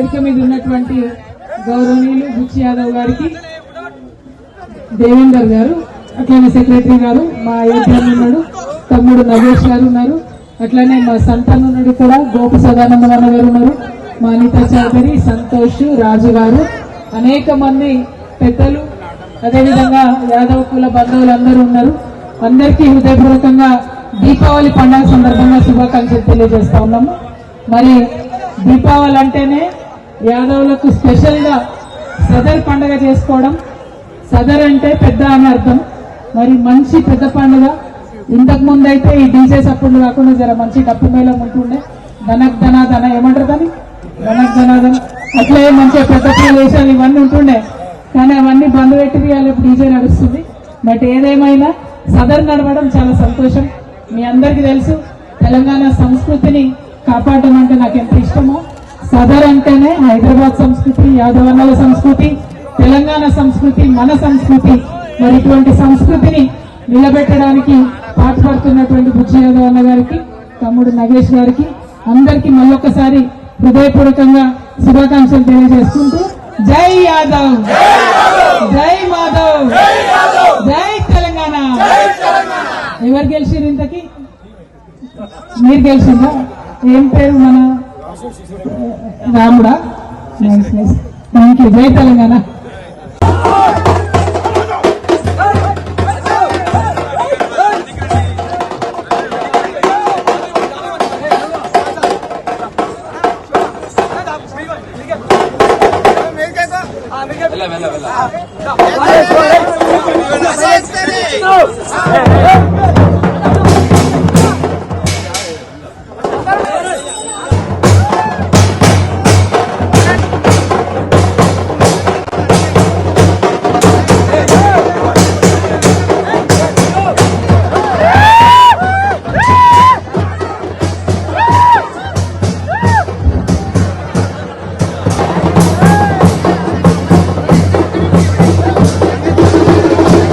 వేదిక మీద ఉన్నటువంటి గౌరవనీయులు బుచ్చి యాదవ్ గారికి దేవేందర్ గారు అట్లానే సెక్రటరీ గారు మా ఏటీఎం ఉన్నాడు తమ్ముడు నగేష్ గారు ఉన్నారు అట్లానే మా సంతాన్ ఉన్నాడు కూడా గోపు సదానంద గారు ఉన్నారు మా అనిత చౌదరి సంతోష్ రాజు గారు అనేక మంది పెద్దలు అదేవిధంగా యాదవ కుల బంధువులు అందరూ ఉన్నారు. అందరికీ హృదయపూర్వకంగా దీపావళి పండుగ సందర్భంగా శుభాకాంక్షలు తెలియజేస్తా ఉన్నాము. మరి దీపావళి అంటేనే యాదవులకు స్పెషల్గా సదర్ పండుగ చేసుకోవడం. సదర్ అంటే పెద్ద అని అర్థం. మరి మంచి పెద్ద పండుగ. ఇంతకు ముందు అయితే ఈ డీజే సప్పుడు కాకుండా జర మంచి డప్పు మేళం ఉంటుండే. ధనక్ ధనాధన ఏమంటారు దాన్ని? ధనక్ ధనాధన అట్లే మంచిగా పెద్ద ప్రదేశాలు ఇవన్నీ ఉంటుండే. కానీ అవన్నీ బంద్ పెట్టి డీజే నడుస్తుంది. బట్ ఏదేమైనా సదర్ నడవడం చాలా సంతోషం. మీ అందరికీ తెలుసు తెలంగాణ సంస్కృతిని కాపాడడం అంటే నాకు ఎంత ఇష్టమో. సదర్ అంటేనే హైదరాబాద్ సంస్కృతి యాదవన్నల సంస్కృతి తెలంగాణ సంస్కృతి మన సంస్కృతి. మరి ఇటువంటి సంస్కృతిని నిలబెట్టడానికి పాటుపడుతున్నటువంటి బుజ్జి యాదవ్ అన్న గారికి తమ్ముడు నగేష్ గారికి అందరికీ మళ్ళొక్కసారి హృదయపూర్వకంగా శుభాకాంక్షలు తెలియజేసుకుంటూ జై యాదవ్! జై మాధవ్! జై తెలంగాణ! ఎవరు గెలిచిరు ఇంతకి? మీరు గెలిచిందా ఏం పేరు మన రాముడా నైస్ నైస్ థ్యాంక్ యూ జై తెలంగాణ Let's go.